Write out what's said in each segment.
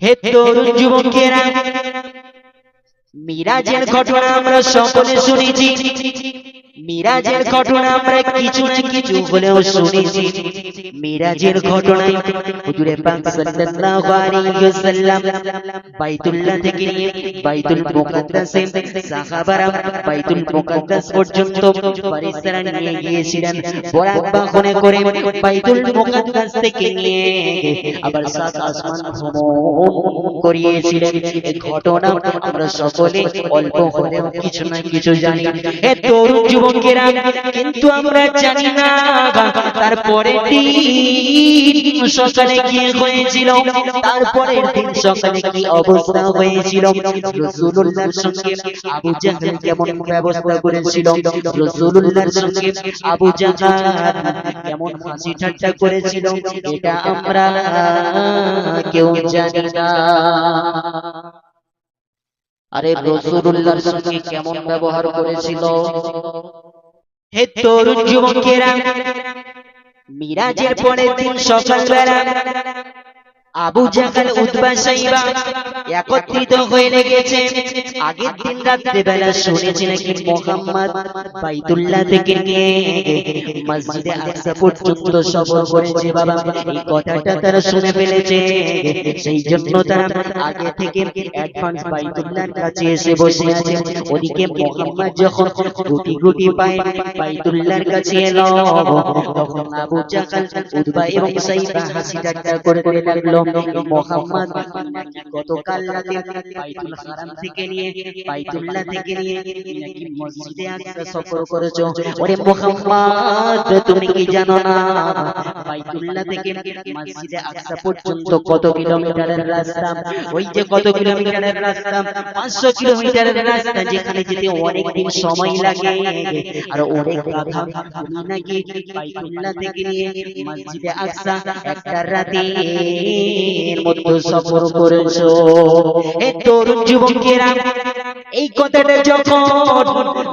হে তরুণ যুবকেরা মিরাজের ঘটনা আমরা সকলে শুনেছি। মিরাজের ঘটনা আমরা কিছু কিছু হলেও শুনেছি। মিরাজের ঘটনায় হুজুরে পাক সাল্লাল্লাহু আলাইহি ওয়াসাল্লাম বাইতুল্লাহ থেকে নিয়ে বাইতুল মুকাদ্দাসে সাহাবারা বাইতুল মুকাদ্দাস পর্যন্ত ফেরেশতারা নিয়ে গিয়েছিলেন। বরাক বাহনে করে বাইতুল মুকাদ্দাস থেকে নিয়ে আবার সাত আসমান ভ্রমণ করিয়েছিলেন। এই ঘটনা আমরা সকলে অল্প হলেও কিছু না কিছু জানি। হে তরুণ কিন্তু আমরা জানি না তারপরে দিন সকালে হয়েছিল তারপরের দিন কি অবস্থা হয়েছিল। আবু কেমন ব্যবস্থা করেছিল? সঙ্গে আবু কেমন ঠাট্টা করেছিল? এটা আমরা কেউ জানি না। আরে রসুল্লাহর সঙ্গে কেমন ব্যবহার করেছিল? হে তরুণ যুবকেরা মিরাজের পরের দিন সকালবেলা আবু জাহাল উতবা সাইবা একত্রিত হয়ে লেগেছে। আগের দিন রাত্রে বেলা শুনেছি নাকি মোহাম্মদ বাইতুল্লাহ থেকে নিয়ে মসজিদে আকসা পর্যন্ত সফর করেছে। বাবা এই কথাটা তারা শুনে ফেলেছে। সেই জন্য তারা আগে থেকে অ্যাডভান্স বাইতুল্লাহর কাছে এসে বসে আছে। ওদিকে মোহাম্মদ যখন গুটি গুটি পায় বাইতুল্লাহর কাছে এলো তখন আবু জাহাল উতবা এবং সাইবা হাসি ঠাট্টা করে করে লাগল। তুমি কি জানো না? বাইতুল্লাহ থেকে মসজিদে আকসা পর্যন্ত কত কিলোমিটারের রাস্তা? ওই যে কত কিলোমিটারের রাস্তা? 500 কিলোমিটারের রাস্তা যেখানে যেতে অনেক দিন সময় লাগে। আর অনেক কথা নাকি বাইতুল্লাহ থেকে নিয়ে মসজিদে আকসা একটা রাতে। এর সফর করেছ। এ তরুণ যুবকেরা এই কথাটা যখন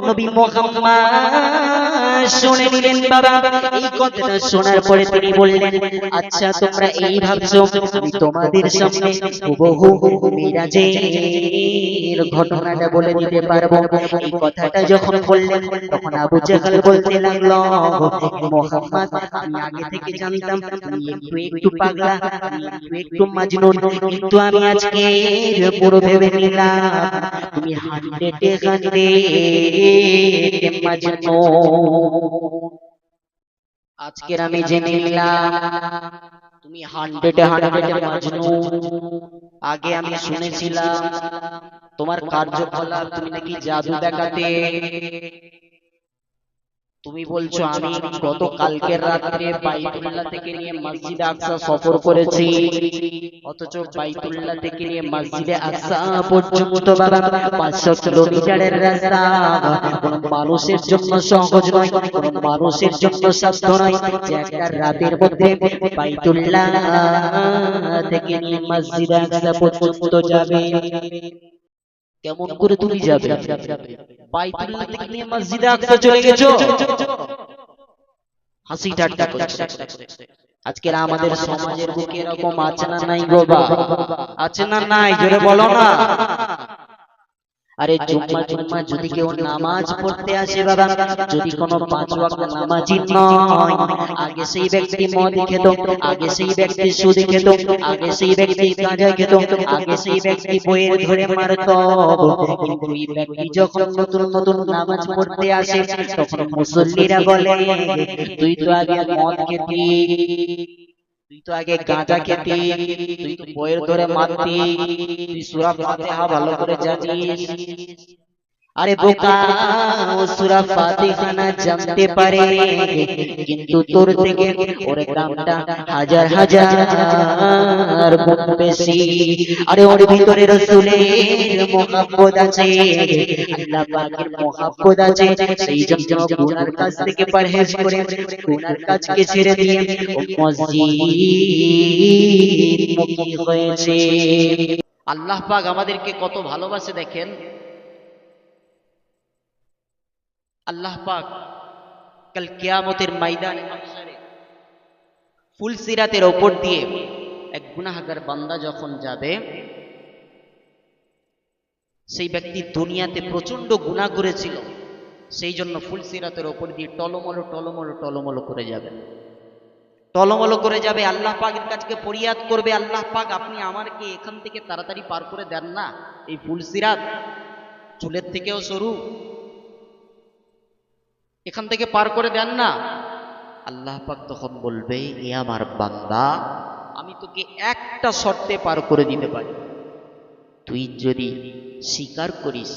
নবী মোহাম্মদ শুনে নিলেন বাবা এই কথাটা শোনার পরে তিনি বললেন আচ্ছা তোমরা এই ভাবছ আমি তোমাদের সামনে হুবহু মিরাজের ঘটনাটা বলে দিতে পারব। এই কথাটা যখন বললেন তখন আবু জাহাল বলতে লাগল মোহাম্মদ আমি আগে থেকে জানতাম তুমি একটু একটু পাগলা একটু মাজনুন কিন্তু আমি আজকে পুরো ভেবে নিলাম তুমি মাজনুন আজকের আমি জেনে নিলাম, তুমি হান্ড্রেডে হান্ড্রেডে মাজনুন আগে আমি শুনেছিলাম, তোমার কার্যকলাপ তুমি নাকি জাদু দেখাতে। তুমি বলছো আমি গত কালকের রাত্রে বাইতুল্লাহ থেকে নিয়ে মসজিদে আকসা সফর করেছি। অথচ বাইতুল্লাহ থেকে নিয়ে মসজিদে আকসা পর্যন্ত বাবা পাঁচশো কিলোমিটারের রাস্তা। কোন মানুষের জন্য সহজ নয় কোন মানুষের জন্য সাধ্য নয় যে একটা রাতের মধ্যে বাইতুল্লাহ থেকে নিয়ে মসজিদে আকসা পর্যন্ত যাবে। কেমন করে তুমি যাবে? বাইতুল্লাহ থেকে নিয়ে মসজিদে আকসা চলে গেছো। হাসি ঠাট্টা করছে। আজকের আমাদের সমাজের বুকে এরকম আছে না নাই গো বা আছে না নাই? জোরে বলো না। আরে জুম্মা জুম্মা যদি কেউ নামাজ পড়তে আসে বাবা যদি কোনো পাঁচ ওয়াক্ত নামাজি নয় আগে সেই ব্যক্তি মদ খেত আগে সেই ব্যক্তি সুদ খেত আগে সেই ব্যক্তি গাঁজা খেত আগে সেই ব্যক্তি বইয়ের ধরে মারত কিন্তু এই ব্যক্তি যখন নতুন নতুন নামাজ পড়তে আসে তখন মুসল্লিরা বলে তুই তো আগে মদ খেতি তুই তো আগে গাঁজা খেতি তুই তো বইয়ের ধরে মারতি তুই সুরা ফাতিহা ভালো করে জানিস আরে বোকা ও সূরা ফাতিহা না জানতে পারে। কিন্তু তোর থেকে ওর দামটা হাজার হাজার। গুণ বেশি। আরে ওর ভিতরে রাসূলের মোহাব্বত আছে। আল্লাহ পাকের মোহাব্বত আছে। সেই জন্য গুনার কাজ থেকে পরহেজ করে গুনার কাজকে ছেড়ে দিয়ে ও মসজিদ মুখী হয়েছে। আল্লাহ পাক আমাদেরকে কত ভালোবাসে দেখেন? আল্লাহ পাক কাল কিয়ামতের ময়দানে মাহশারে ফুলসিরাতের ওপর দিয়ে এক গুনাহাগার বান্দা যখন যাবে, সেই ব্যক্তি দুনিয়াতে প্রচণ্ড গুণা করেছিল, সেই জন্য ফুলসিরাতের ওপর দিয়ে টলমলো টলমলো টলমলো করে যাবে। টলমলো করে যাবে, আল্লাহ পাকের কাছকে ফরিয়াদ করবে, আল্লাহ পাক আপনি আমারকে এখান থেকে তাড়াতাড়ি পার করে দেন না। এই ফুলসিরাত চুলের থেকেও সরু এখান থেকে পার করে দেন না। আল্লাহ পাক তখন বলবে, এ আমার বান্দা, আমি তোকে একটা শর্তে পার করে দিতে পারি। তুই যদি স্বীকার করিস,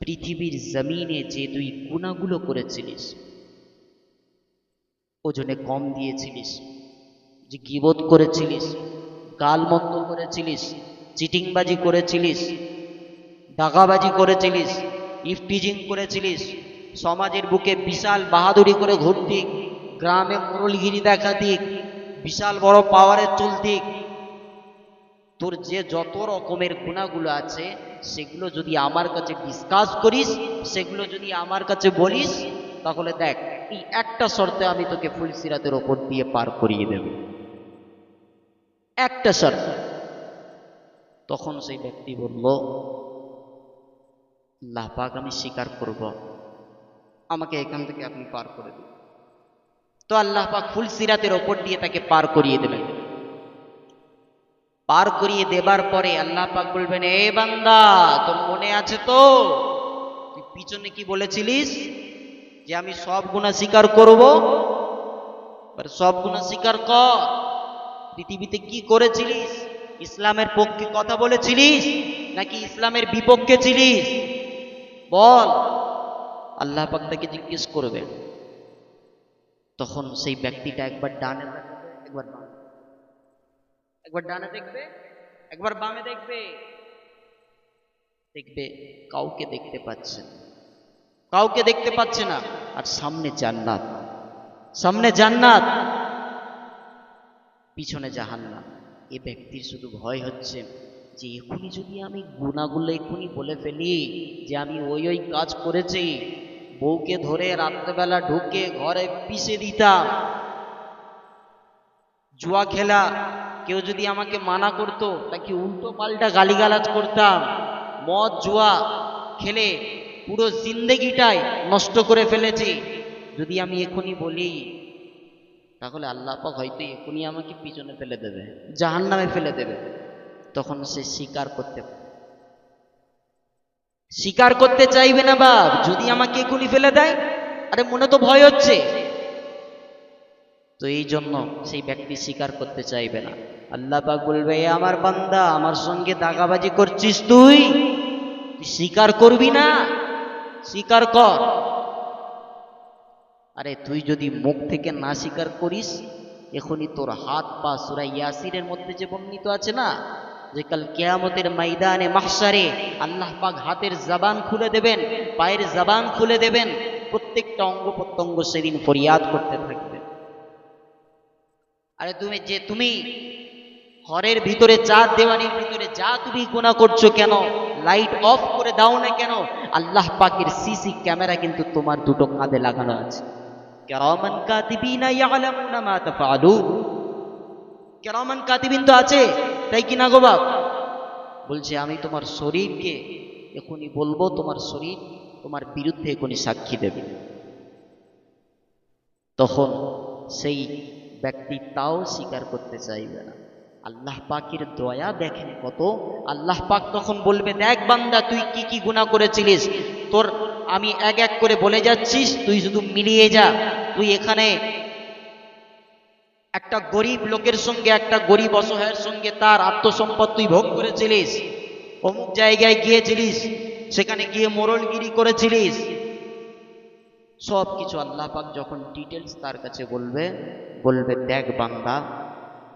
পৃথিবীর জমিনে যে তুই গুণাগুলো করেছিলিস, ওজনে কম দিয়েছিলিস, যে গিবত করেছিলিস, গালমন্দ করেছিলিস, চিটিংবাজি করেছিলিস, দাগাবাজি করেছিলিস ইফটিজিং করেছিলিস সমাজের বুকে বিশাল বাহাদুরি করে ঘুরতি, গ্রামে মুরলগিরি দেখাতি, বিশাল বড় পাওয়ারে চলতি। তোর যে যত রকমের গুণাগুলো আছে, সেগুলো যদি আমার কাছে ডিসকাস করিস, সেগুলো যদি আমার কাছে বলিস, তাহলে দেখ, এই একটা শর্তে আমি তোকে ফুলসিরাতের ওপর দিয়ে পার করিয়ে দেব। একটা শর্ত। তখন সেই ব্যক্তি বলল আল্লাহ আমি স্বীকার করব। আমাকে এখান থেকে আপনি পার করে দিন। তো আল্লাহ পাক ফুলসিরাতের ওপর দিয়ে তাকে পার করিয়ে দেবেন। পার করিয়ে দেবার পরে আল্লাহ পাক বলবেন, এ বান্দা, তোর মনে আছে তো? তুই পিছনে কি বলেছিলিস যে আমি সব গুণা স্বীকার করব? সব গুণা স্বীকার কর। পৃথিবীতে কি করেছিলিস? ইসলামের পক্ষে কথা বলেছিলিস নাকি ইসলামের বিপক্ষে ছিলিস? বল। আল্লাহ পাক তাকে জিজ্ঞেস করবে তখন সেই ব্যক্তিটা একবার ডানে একবার একবার ডানে দেখবে, একবার বামে দেখবে। দেখবে কাউকে দেখতে পাচ্ছে কাউকে দেখতে পাচ্ছে না। আর সামনে জান্নাত। সামনে জান্নাত। পিছনে জাহান্নাম। এ ব্যক্তির শুধু ভয় হচ্ছে যে এখনই যদি আমি গুণাগুলো এখনই বলে ফেলি যে, আমি ওই ওই কাজ করেছি বউকে ধরে রাত্রেবেলা ঢুকে ঘরে পিষে দিতাম। জুয়া খেলা, কেউ যদি আমাকে মানা করতো, তাকে উল্টো পাল্টা গালিগালাজ করতাম। মদ, জুয়া খেলে পুরো জিন্দেগিটাই নষ্ট করে ফেলেছি। যদি আমি এখনই বলি, তাহলে আল্লাহ পাক হয়তো এখনই আমাকে পিছনে ফেলে দেবে জাহান নামে ফেলে দেবে। তখন সে স্বীকার করতে পারে স্বীকার করতে চাইবে না বাপ, যদি আমাকে গুলি ফেলে দেয়, আরে মনে তো ভয় হচ্ছে। তো এই জন্য সেই ব্যক্তি স্বীকার করতে চাইবে না। আল্লাহ পাক বলবে, "এ আমার বান্দা, আমার সঙ্গে দাগাবাজি করছিস তুই? তুই স্বীকার করবি না? স্বীকার কর। আরে তুই যদি মুখ থেকে না স্বীকার করিস এখনই তোর হাত পা সুরা ইয়াসিরের মধ্যে যে বর্ণিত আছে না যে কাল কেয়ামতের ময়দানে মাহসারে আল্লাহ পাক হাতের জবান খুলে দেবেন, পায়ের জবান খুলে দেবেন, প্রত্যেকটা অঙ্গ প্রত্যঙ্গ সেদিন ফরিয়াদ করতে থাকবে। আরে তুমি যে তুমি ঘরের ভিতরে চার দেওয়ানির ভিতরে যা তুমি গুণা করছ কেন, লাইট অফ করে দাও না কেন, আল্লাহ পাকের সিসি ক্যামেরা কিন্তু তোমার দুটো কাঁধে লাগানো আছে। কেরামান কাতিবিনা ইয়ালামুনা কেরামান কাতিবিন তো আছে। তাই কি না গো বাপ? বলছে, আমি তোমার শরীরকে এখনই বলব, তোমার শরীর তোমার বিরুদ্ধে এখনই সাক্ষী দেবে। তখন সেই ব্যক্তি তাও স্বীকার করতে চাইবে না। আল্লাহ পাকের দয়া দেখেন কত। আল্লাহ পাক তখন বলবে, দেখ বান্দা, তুই কি কি গুনাহ করেছিলিস? তোর, আমি এক এক করে বলে যাচ্ছিস, তুই শুধু মিলিয়ে যা। তুই এখানে একটা গরিব লোকের সঙ্গে, একটা গরিব অসহায়ের সঙ্গে তার আত্মসম্পদ তুই ভোগ করেছিলিস, অমুক জায়গায় গিয়েছিলিস, সেখানে গিয়ে মোরলগিরি করেছিলিস। সব কিছু আল্লাহ পাক যখন ডিটেলস তার কাছে বলবে বলবে, দেখ বান্দা,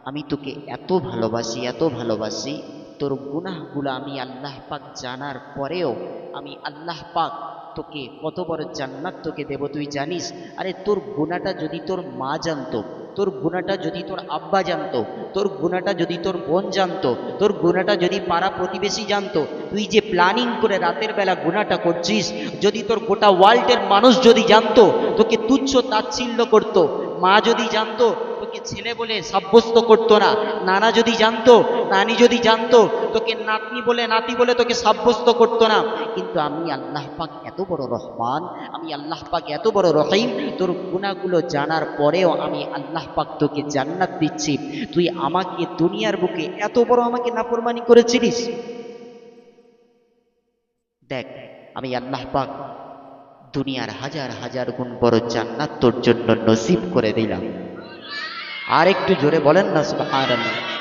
আমি তোকে এত ভালোবাসি এত ভালোবাসি, তোর গুনাহগুলো আমি আল্লাহ পাক জানার পরেও আমি আল্লাহ পাক তোকে কত বড় জান্নাত তোকে দেব, তুই জানিস? আরে তোর গুণাটা যদি তোর মা জানতো তোর গুণাটা যদি তোর আব্বা জানতো, তোর গুণাটা যদি তোর বোন জানতো, তোর গুণাটা যদি পাড়া প্রতিবেশী জানতো, তুই যে প্ল্যানিং করে রাতের বেলা গুণাটা করছিস, যদি তোর গোটা ওয়ার্ল্ডের মানুষ যদি জানতো, তোকে তুচ্ছ তাচ্ছিল্য করতো, মা যদি জানতো তোকে ছেলে বলে সাব্যস্ত করতো না। নানা যদি জানতো, নানি যদি জানতো, তোকে নাতনি বলে, নাতি বলে তোকে সাব্যস্ত করতো না। কিন্তু আমি আল্লাহ পাক এত বড় রহমান, আমি আল্লাহ পাক এত বড় রহিম, তোর গুণাগুলো জানার পরেও আমি আল্লাহ পাক তোকে জান্নাত দিচ্ছি। তুই আমাকে দুনিয়ার বুকে এত বড় আমাকে নাফরমানি করেছিলিস? দেখ, আমি আল্লাহ পাক দুনিয়ার হাজার হাজার গুণ বড় জান্নাত তোর জন্য নসিব করে দিলাম। আর একটু জোরে বলেন না সুবহানাল্লাহ।